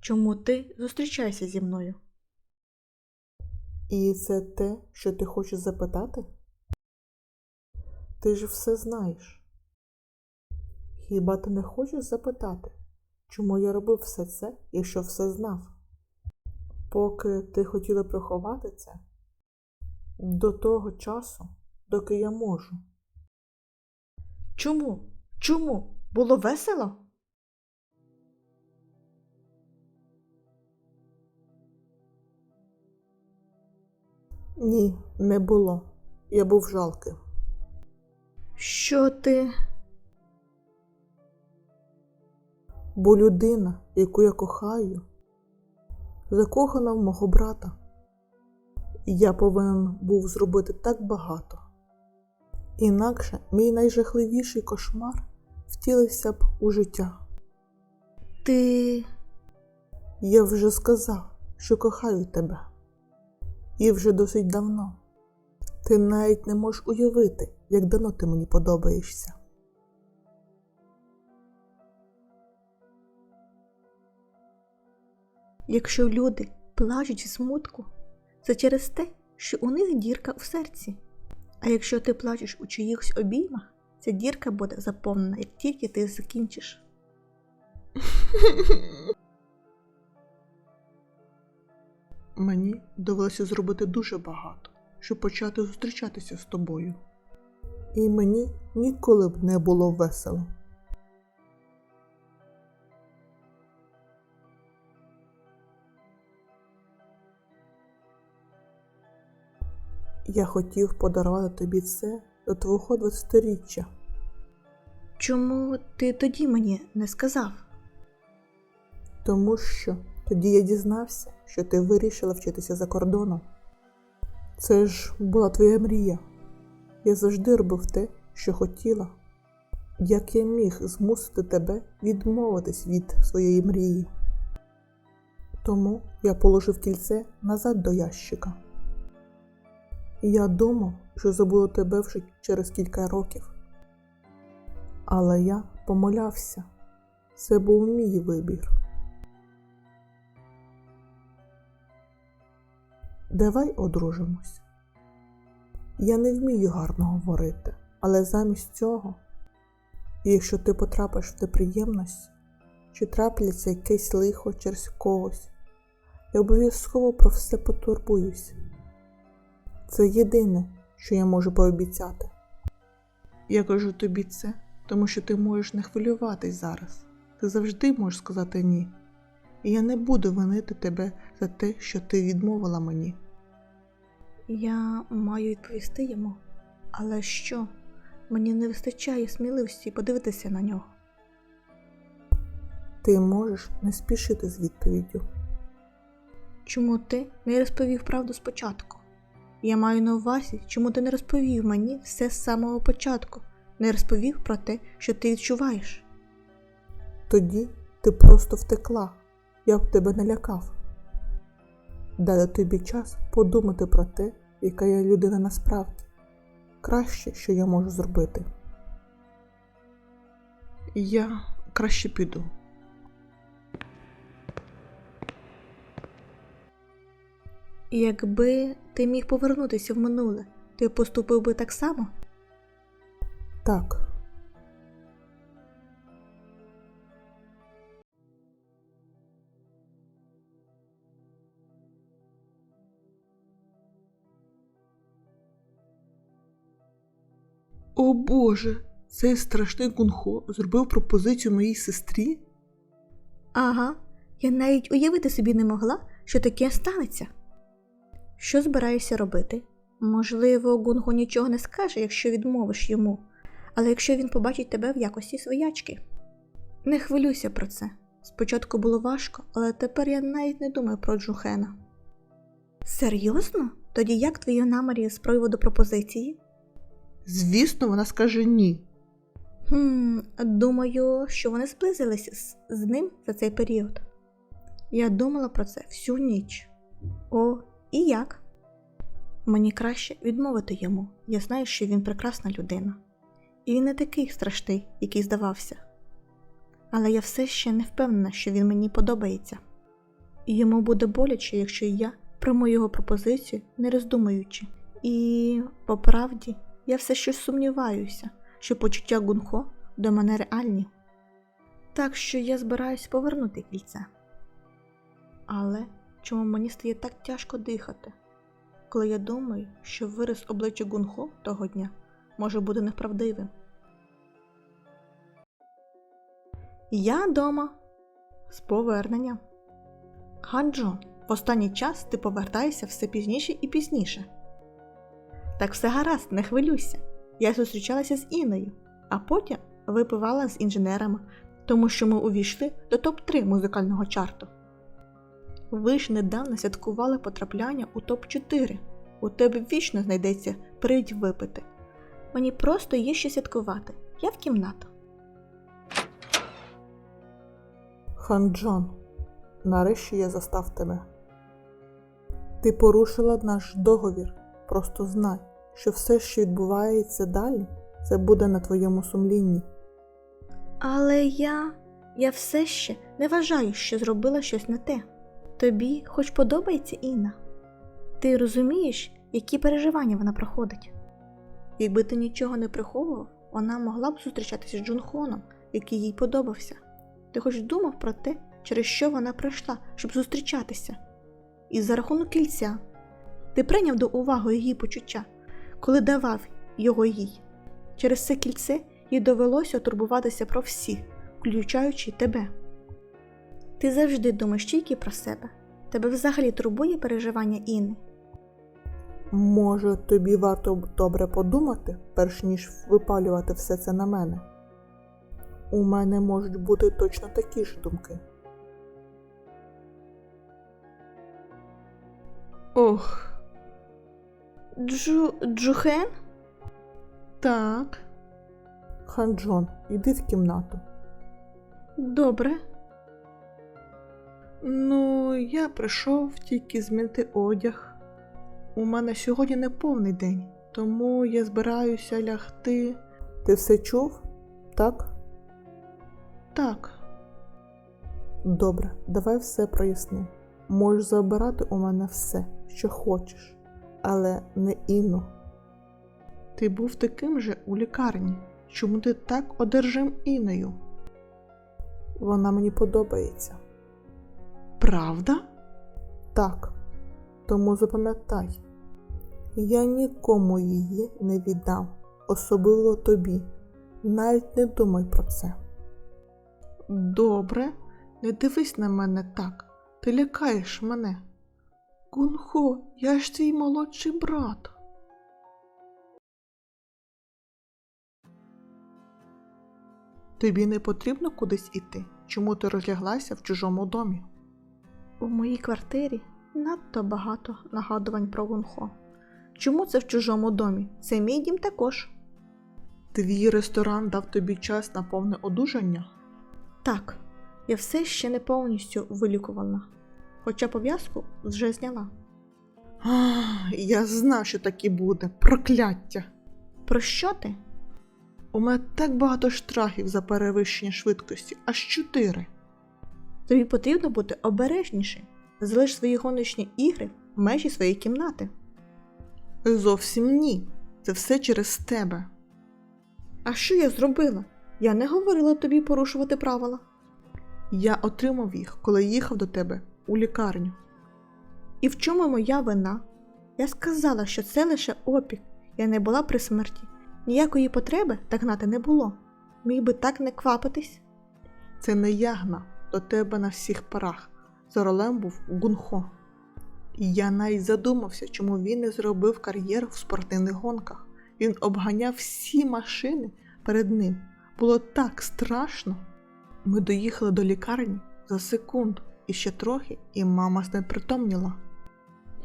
чому ти зустрічаєшся зі мною? І це те, що ти хочеш запитати? Ти ж все знаєш. Хіба ти не хочеш запитати, чому я робив все це, якщо все знав? Поки ти хотіла приховати це, до того часу, доки я можу. Чому? Чому? Було весело? Ні, не було. Я був жалким. Що ти? Бо людина, яку я кохаю, закохана в мого брата. І я повинен був зробити так багато. Інакше мій найжахливіший кошмар втілився б у життя. Ти. Я вже сказав, що кохаю тебе. І вже досить давно. Ти навіть не можеш уявити, як давно ти мені подобаєшся. Якщо люди плачуть зі смутку, це через те, що у них дірка в серці. А якщо ти плачеш у чиїхось обіймах, ця дірка буде заповнена, як тільки ти закінчиш. Мені довелося зробити дуже багато, щоб почати зустрічатися з тобою. І мені ніколи б не було весело. Я хотів подарувати тобі це до твого 20-річчя. Чому ти тоді мені не сказав? Тому що тоді я дізнався, що ти вирішила вчитися за кордоном. Це ж була твоя мрія. Я завжди робив те, що хотіла. Як я міг змусити тебе відмовитись від своєї мрії? Тому я положив кільце назад до ящика. Я думав, що забуду тебе вже через кілька років. Але я помилявся. Це був мій вибір. Давай одружимось. Я не вмію гарно говорити, але замість цього, якщо ти потрапиш в неприємність, чи трапляться якесь лихо через когось, я обов'язково про все потурбуюсь. Це єдине, що я можу пообіцяти. Я кажу тобі це, тому що ти можеш не хвилюватись зараз. Ти завжди можеш сказати ні. І я не буду винити тебе за те, що ти відмовила мені. Я маю відповісти йому. Але що? Мені не вистачає сміливості подивитися на нього. Ти можеш не спішити з відповіддю. Чому ти не розповів правду спочатку? Я маю на увазі, чому ти не розповів мені все з самого початку, не розповів про те, що ти відчуваєш. Тоді ти просто втекла, я б тебе не лякав. Дали тобі час подумати про те, яка я людина насправді. Краще, що я можу зробити. Я краще піду. Якби ти міг повернутися в минуле, ти поступив би так само? Так. О Боже, цей страшний кунхо зробив пропозицію моїй сестрі? Ага, я навіть уявити собі не могла, що таке станеться. Що збираєшся робити? Можливо, Гунго нічого не скаже, якщо відмовиш йому, але якщо він побачить тебе в якості своячки. Не хвилюйся про це. Спочатку було важко, але тепер я навіть не думаю про Джухена. Серйозно? Тоді як твої намірі з приводу пропозиції? Звісно, вона скаже ні. Хм, думаю, що вони зблизилися з, з ним за цей період. Я думала про це всю ніч. О, і як? Мені краще відмовити йому. Я знаю, що він прекрасна людина. І він не такий страшний, який здавався. Але я все ще не впевнена, що він мені подобається. І йому буде боляче, якщо я прийму його пропозицію, не роздумуючи. І по правді, я все ще сумніваюся, що почуття Гунхо до мене реальні. Так що я збираюсь повернути кільце. Але чому мені стає так тяжко дихати, коли я думаю, що вираз обличчя Гунхо того дня може бути неправдивим. Я дома. З поверненням. Ханджо, в останній час ти повертаєшся все пізніше і пізніше. Так все гаразд, не хвилюйся. Я зустрічалася з Інною, а потім випивала з інженерами, тому що ми увійшли до топ-3 музикального чарту. Ви ж недавно святкували потрапляння у топ-4. У тебе вічно знайдеться привід випити. Мені просто є що святкувати. Я в кімнату. Ханджон, нарешті я застав тебе. Ти порушила наш договір. Просто знай, що все, що відбувається далі, це буде на твоєму сумлінні. Але я. я все ще не вважаю, що зробила щось не те. Тобі хоч подобається Інна? Ти розумієш, які переживання вона проходить? Якби ти нічого не приховував, вона могла б зустрічатися з Джунхоном, який їй подобався. Ти хоч думав про те, через що вона прийшла, щоб зустрічатися? І за рахунок кільця. Ти прийняв до уваги її почуття, коли давав його їй. Через це кільце їй довелося турбуватися про всіх, включаючи тебе. Ти завжди думаєш тільки про себе. Тебе взагалі турбує переживання Інни. Може, тобі варто добре подумати, перш ніж випалювати все це на мене. У мене можуть бути точно такі ж думки. Ох. Джу. Джухен? Так, Ханджон, іди в кімнату. добре. Ну, я прийшов тільки змінити одяг. У мене сьогодні не повний день, тому я збираюся лягти. Ти все чув? Так? Так, Добре, давай все проясни. Можеш забирати у мене все, що хочеш, але не Інну. ти був таким же у лікарні. Чому ти так одержим інею? Вона мені подобається. Правда? Так, тому запам'ятай, я нікому її не віддам, особливо тобі. Навіть не думай про це. Добре, не дивись на мене так. Ти лякаєш мене. Гунхо, я ж твій молодший брат. Тобі не потрібно кудись іти. Чому ти розляглася в чужому домі? У моїй квартирі надто багато нагадувань про Гунхо. Чому це в чужому домі? Це мій дім також. Твій ресторан дав тобі час на повне одужання? Так, я все ще не повністю вилікувана, хоча пов'язку вже зняла. Ах, я знав, що так і буде. Прокляття. Про що ти? У мене так багато штрафів за перевищення швидкості, аж чотири. Тобі потрібно бути обережнішим. Залиш свої гоночні ігри в межі своєї кімнати. Зовсім ні. Це все через тебе. А що я зробила? Я не говорила тобі порушувати правила. Я отримав їх, коли їхав до тебе у лікарню. І в чому моя вина? Я сказала, що це лише опік. Я не була при смерті. Ніякої потреби так гнати не було. Міг би так не квапитись. Це не я гнав до тебе на всіх парах. За ролем був Гунхо. І я навіть задумався, чому він не зробив кар'єру в спортивних гонках. Він обганяв всі машини перед ним. Було так страшно. Ми доїхали до лікарні за секунду, і ще трохи, і мама знепритомніла.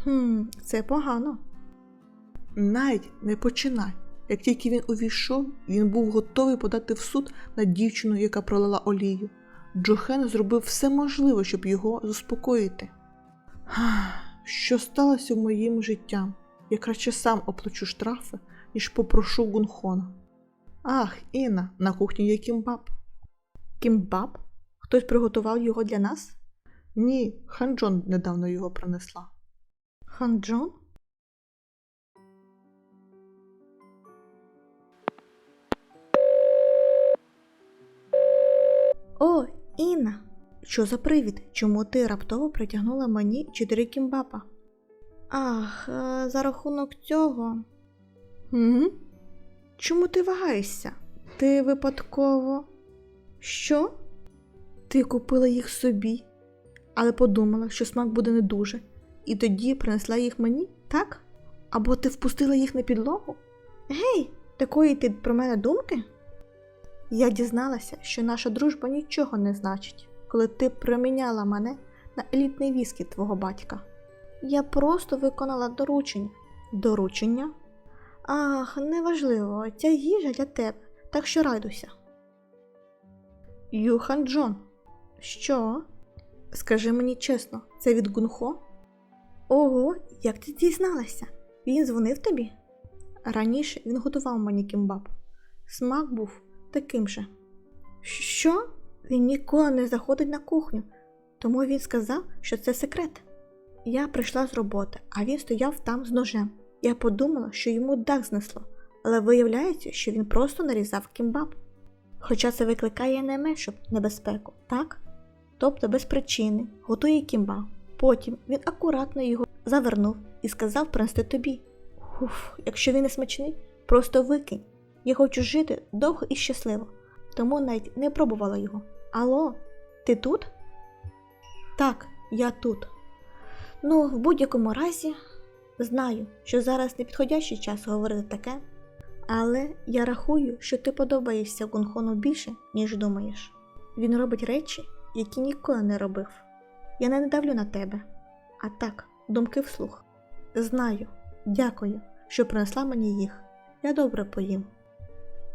Хм, це погано. Навіть не починай. Як тільки він увійшов, він був готовий подати в суд на дівчину, яка пролила олію. Джохен зробив все можливе, щоб його заспокоїти. Що сталося в моїм життям? Я краще сам оплачу штрафи, ніж попрошу Гунхона. Ах, Інна, на кухні є кімбаб. Кімбаб? Хтось приготував його для нас? Ні, Ханджон недавно його принесла. Ханджон? О, Інна! Що за привід? Чому ти раптово притягнула мені чотири кімбапа? Ах, е, за рахунок цього. Угу. Чому ти вагаєшся? Ти випадково. Що? Ти купила їх собі, але подумала, що смак буде не дуже, і тоді принесла їх мені, так? Або ти впустила їх на підлогу? Гей, такої ти про мене думки? Я дізналася, що наша дружба нічого не значить, коли ти проміняла мене на елітний віскі твого батька. Я просто виконала доручення. Доручення? Ах, неважливо, ця їжа для тебе, так що райдуся. Юхан Джон. Що? Скажи мені чесно, це від Гунхо? Ого, як ти дізналася? Він дзвонив тобі? Раніше він готував мені кімбаб. Смак був таким же. Що? Він ніколи не заходить на кухню, тому він сказав, що це секрет. Я прийшла з роботи, а він стояв там з ножем. Я подумала, що йому дах знесло, але виявляється, що він просто нарізав кімбаб. Хоча це викликає не меншу небезпеку, так? Тобто без причини готує кімбаб. Потім він акуратно його завернув і сказав принести тобі. Уф, якщо він не смачний, просто викинь. Я хочу жити довго і щасливо, тому навіть не пробувала його. Алло, ти тут? Так, я тут. Ну, в будь-якому разі, знаю, що зараз не підходящий час говорити таке, але я рахую, що ти подобаєшся Гунхону більше, ніж думаєш. Він робить речі, які ніколи не робив. Я не давлю на тебе, а так, думки вслух. Знаю, дякую, що принесла мені їх. Я добре поїм.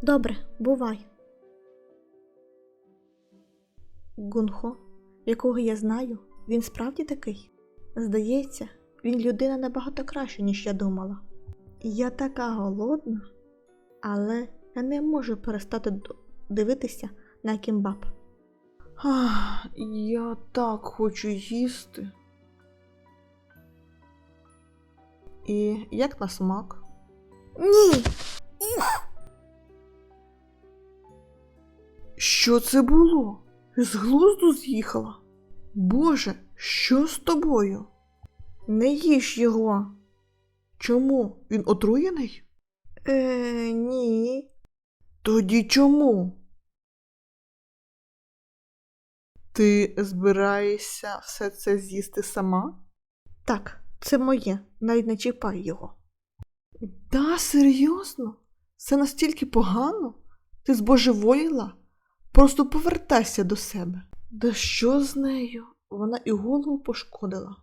Добре, бувай. Гунхо, якого я знаю, він справді такий. Здається, він людина набагато краща, ніж я думала. Я така голодна, але я не можу перестати дивитися на кімбаб. Ах, я так хочу їсти. І як на смак? Ні! Що це було? З глузду з'їхала? Боже, що з тобою? Не їж його. Чому? Він отруєний? Е, ні. Тоді чому? Ти збираєшся все це з'їсти сама? Так, це моє, навіть не чіпай його. Та, серйозно? Це настільки погано? Ти збожеволіла? Просто повертайся до себе. Да що з нею? Вона і голову пошкодила.